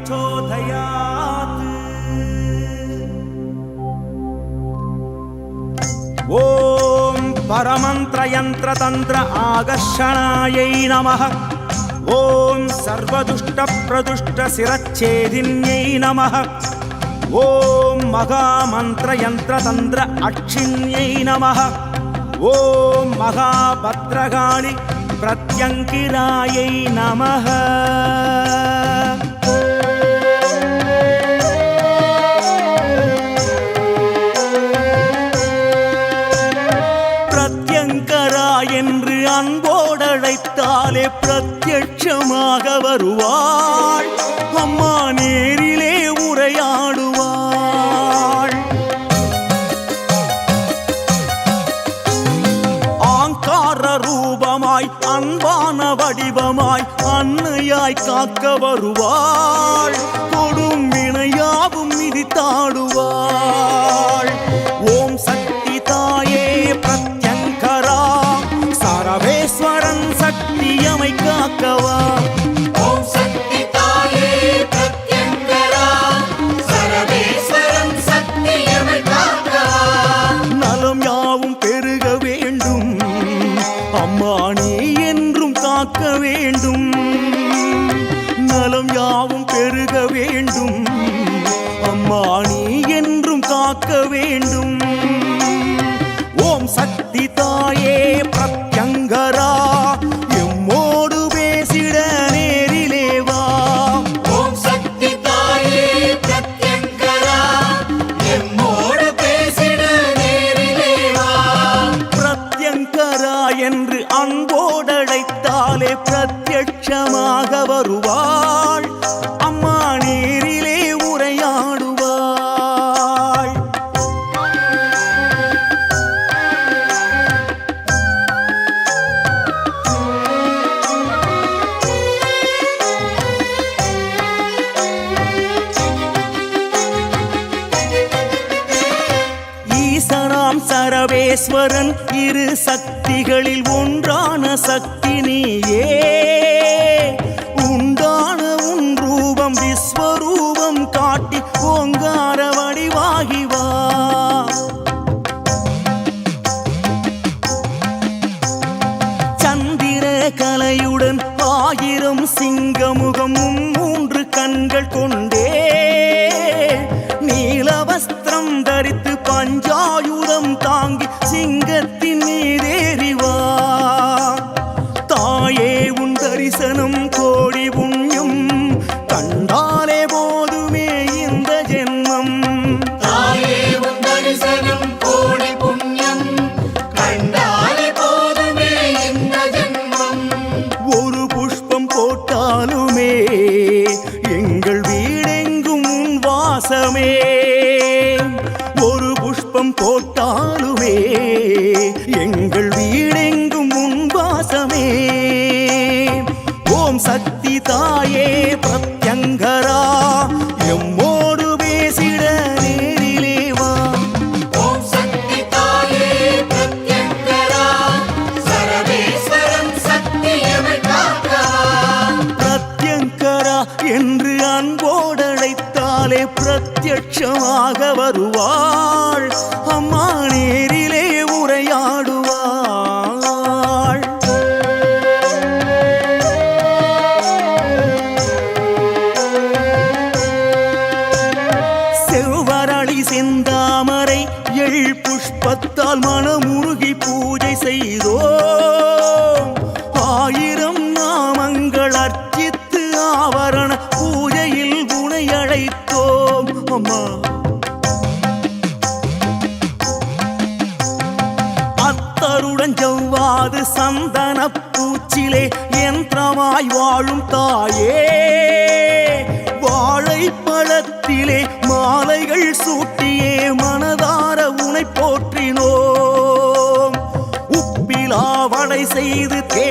प्रचोदयात् ॐ परमन्त्रयन्त्रतन्त्र आकर्षणायै नमः ॐ सर्वदुष्टप्रदुष्टशिरच्छेदिन्यै नमः ॐ महामन्त्रयन्त्रतन्त्र अक्षिण्यै नमः ॐ महाभद्रकाळि प्रत्यङ्किरायै नमः பிரத்யட்சமாக வருவாள். அம்மா நேரிலே உரையாடுவாள். ஆங்கார ரூபமாய் அன்பான வடிவமாய் அன்னையாய் காக்க வருவாள். கொடும் வினையாவும் மிதித்தாடுவாள். ஓம் சக்தி காக்கவா ஓம் சக்தி தாயே பிரத்யங்கரா. சரவேஸ்வரன் சக்தியமை காக்கவா நலம் யாவும் பெருக வேண்டும். அம்மா நீ என்றும் காக்க வேண்டும். நலம் யாவும் பெருக வேண்டும். அம்மா நீ என்றும் காக்க வேண்டும். ஓம் சக்தி என்று அன்போடழைத்தாலே பிரத்யட்சமாக வருவாள். அம்மா நேரிலே உரையாடுவாள். ஈசனாம் சரவேஸ்வரன் இரு சக்திகளில் ஒன்றான சக்தி நீயே. உண்டான உன் ரூபம் விஸ்வரூபம் காட்டி ஓங்கார வடிவாகி சந்திர கலையுடன் ஆயிரம் சிங்கமுகம் மூன்று கண்கள் கொண்டே. நீல வஸ்திரம் தரித்து பஞ்சாயுதம் தாங்கி வாழைப்பழத்திலே மாலைகள் சூட்டியே மனதார உனை போற்றினோம். உப்பிலா வடை செய்து தே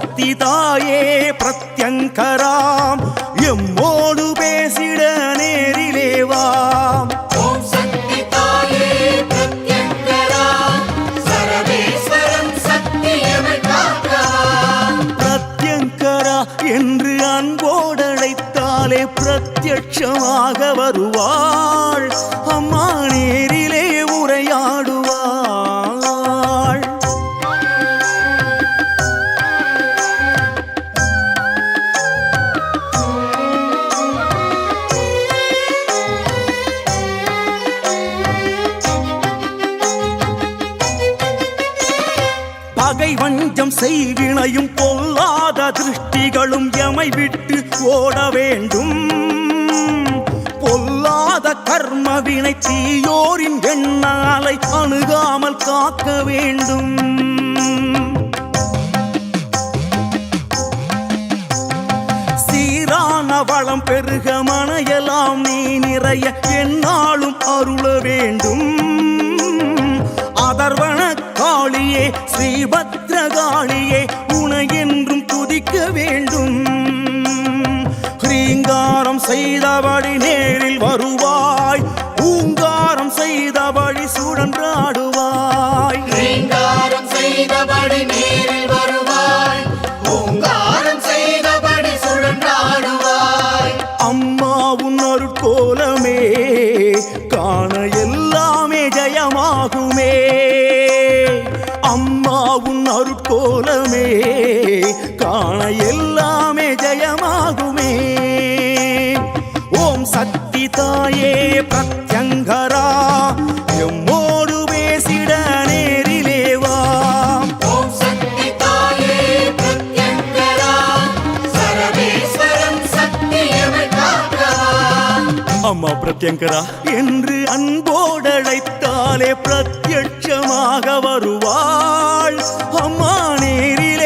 சக்தி தாயே பிரத்யங்கராம். எம்மோடு பேசிட நேரிலேவாம் ஓம் சக்தி தாயே பிரத்யங்கராம் சரவேஸ்வரம் பிரத்யங்கரா என்று அன்போடழைத்தாலே பிரத்யட்சமாக வருவார். விட்டு ஓட வேண்டும். பொல்லாத கர்மவினை தீயோரின் எண்ணாலை அணுகாமல் காக்க வேண்டும். சீரான வளம் பெருக மனையெல்லாம் நீ நிறைய என்னாலும் அருள வேண்டும். அதர்வன காளியே ஸ்ரீபத்ரகாளியே உன என்றும் துதிக்க வேண்டும். ரீங்காரம் செய்தபடி நேரில் வருவாய். பூங்காரம் செய்தபடி சுழன்ற அம்மா பிரத்யங்கரா? என்று அன்போடழைத்தாலே பிரத்யட்சமாக வருவாள். அம்மா நேரில்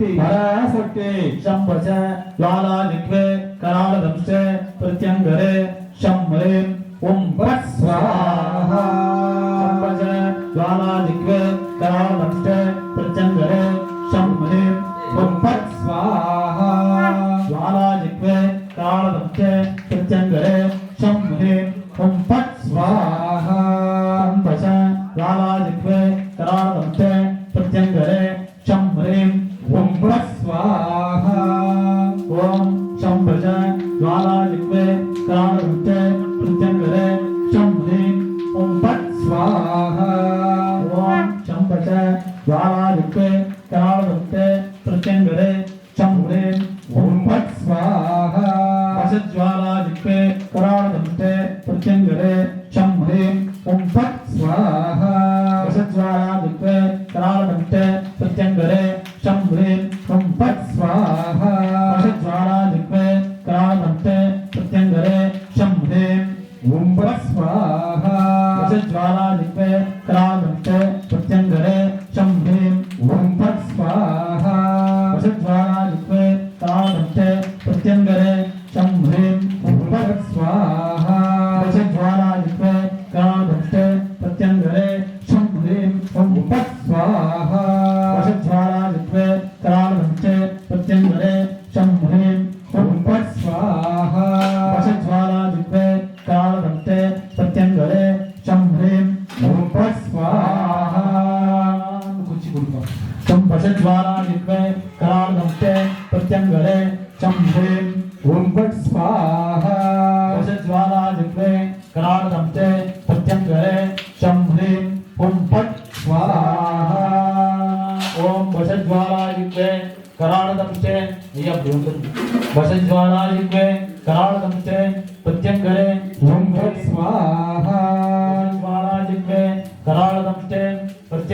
शक्ति पराशक्ति शंभच ज्वाला नित्वे कराल दंश प्रत्यंगरे God, Lieutenant, Lieutenant ॐ स्वाहा ज्वाला निपे क्रामन्ते प्रत्यङ्गरे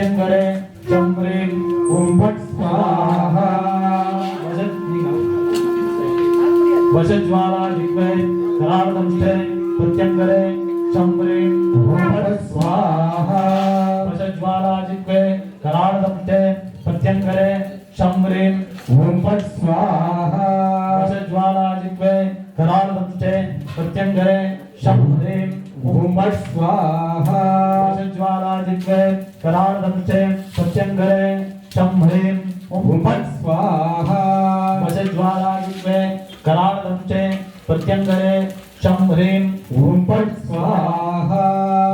年5年 करार्दं च प्रत्यङ्गरे शं ह्रीं भूपत् स्वाहा वशज्वालायुग्मे करार्दं च प्रत्यङ्गरे शं ह्रीं भूपत् स्वाहा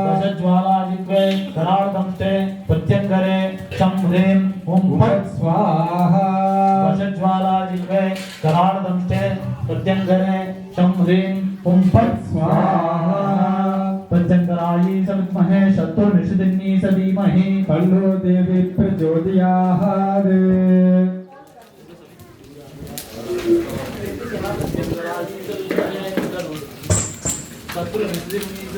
वशज्वालायुग्मे करार्दं च प्रत्यङ्गरे शं ह्रीं भूपत् स्वाहा वशज्वालायुग्मे करार्दं च प्रत्यङ्गरे शं ह्रीं भूपत् स्वाहा विद्महे शत्रु निषदिन्नी स धीमहि। तन्नो देवी प्रचोदयात्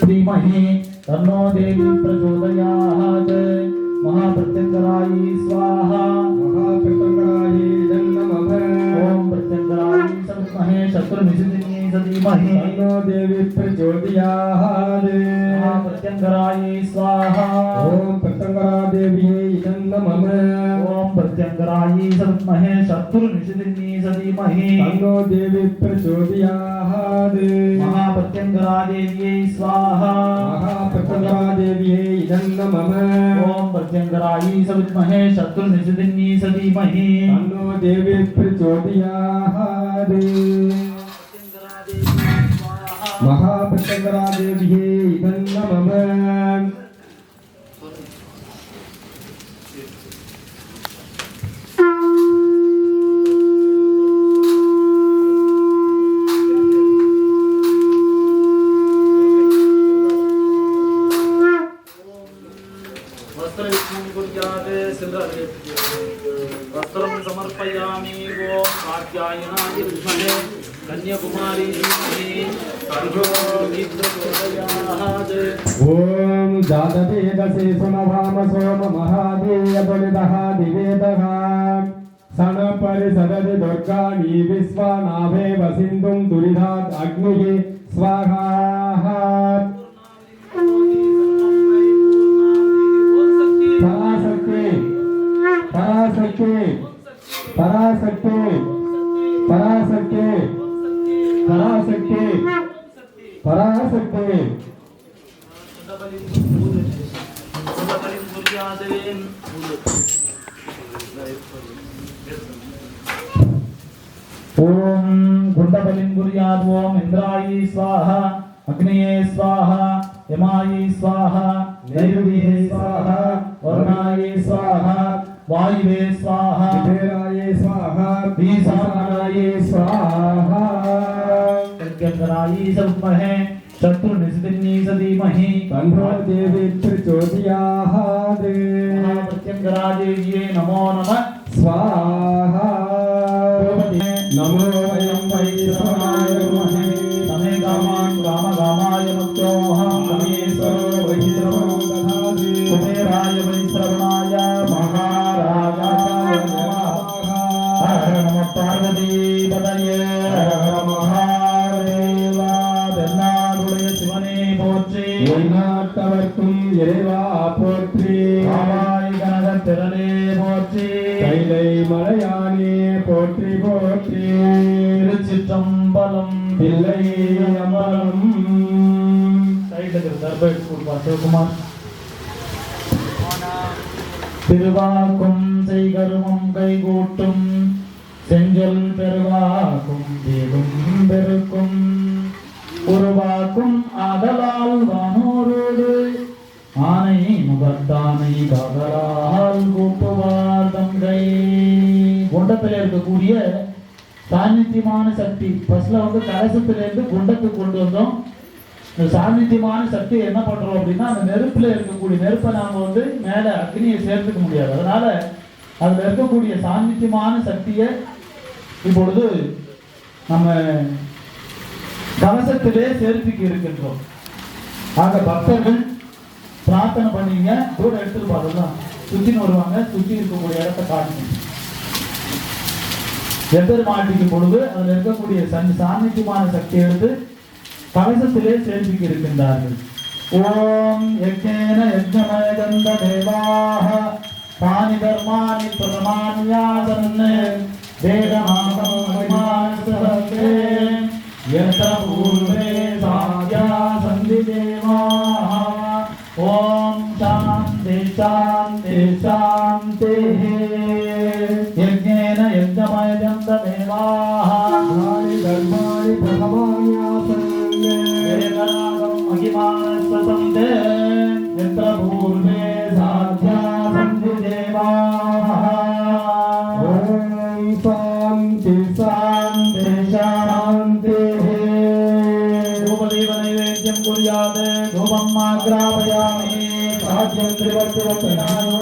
धीमहि। तन्नो देवी प्रचोदयात् महाप्रत्यङ्गरायी स्वाहा। महाप्रत्यङ्गरायी जन्मभव ओम प्रत्यङ्गरायी स शत्रु निषदिन्नी तन्महे तन्नो देवी प्रचोदयात् प्रत्यङ्गरायै स्वाहा। ॐ प्रत्यङ्गरा देव्यै इदं नमः। ॐ प्रत्यङ्गरायै शत्रु शत्रुनिषदिन्नी सदीमहे तन्नो देवी प्रचोदयात्। महाप्रत्यङ्गरा देव्यै स्वाहा। महाप्रत्यङ्गरा देव्यै इदं नमः। ॐ प्रत्यङ्गरायै सद्महे शत्रुनिषदिन्नी सदीमहे तन्नो देवी प्रचोदयात्। महाप्रचन्द्रादेव्ये इदं न मम सनपरिसदति दुर्गाणि विश्वनाभेव सिन्धुं दुरिधात् अग्निः स्वाहा। पराशक्ति पराशक्ति पराशक्ति पराशक्ति पराशक्ति पराशक्ति। ॐ गुण्डबलिं कुर्यात् ॐ इन्द्रायै स्वाहा अग्नये स्वाहा यमायै स्वाहा नैरुवे स्वाहा वरुणायै स्वाहा वायुवे स्वाहा कुबेराय स्वाहा ईशानाय स्वाहा। देवी प्रचोदयात् प्रत्यङ्करादेव्यै नमो नमः। स्वाहा। சிவகுமார் திருவாக்கும் செய்கருமம் கைகூட்டும் செஞ்சொல் பெருவாக்கும் தீடும் பெருக்கும் உருவாக்கும் அகலால் வானோரோடு ஆனை முகத்தானை காதலால் கூட்டுவார் தங்கை குண்டத்தில் இருக்கக்கூடிய சாநித்தியமான சக்தி. ஃபர்ஸ்ட்ல வந்து கலசத்துல இருந்து குண்டத்துக்கு கொண்டு வந்தோம். இந்த சாநித்தியமான சக்தி என்ன பண்றோம் அப்படின்னா அந்த நெருப்புல இருக்கக்கூடிய நெருப்பை நாம வந்து மேல அக்னியை சேர்த்துக்க முடியாது. அதனால அதுல இருக்கக்கூடிய சாநித்தியமான சக்தியை இப்பொழுது நம்ம கலசத்திலே சேர்த்துக்கு இருக்கின்றோம். ஆக பக்தர்கள் பிரார்த்தனை பண்ணீங்க. கூட எடுத்துட்டு போறதுதான். சுத்தின்னு வருவாங்க. சுத்தி இருக்கக்கூடிய இடத்த காட்டுங்க. எம்பெருமாட்டிக்கும் பொழுது அதில் இருக்கக்கூடிய சன் சாநித்தியமான சக்தி எடுத்து கலசத்திலே சேர்த்துக்கு இருக்கின்றார்கள். ஓம் யஜ்ஞேன யஜ்ஞமய கந்த தேவாக தானி தர்மானி பிரதமான்யாசன் வேதநாதம் யத பூர்வே சாத்யா சந்தி தேவாः ஓம் சாந்தி சாந்தி சாந்தி とな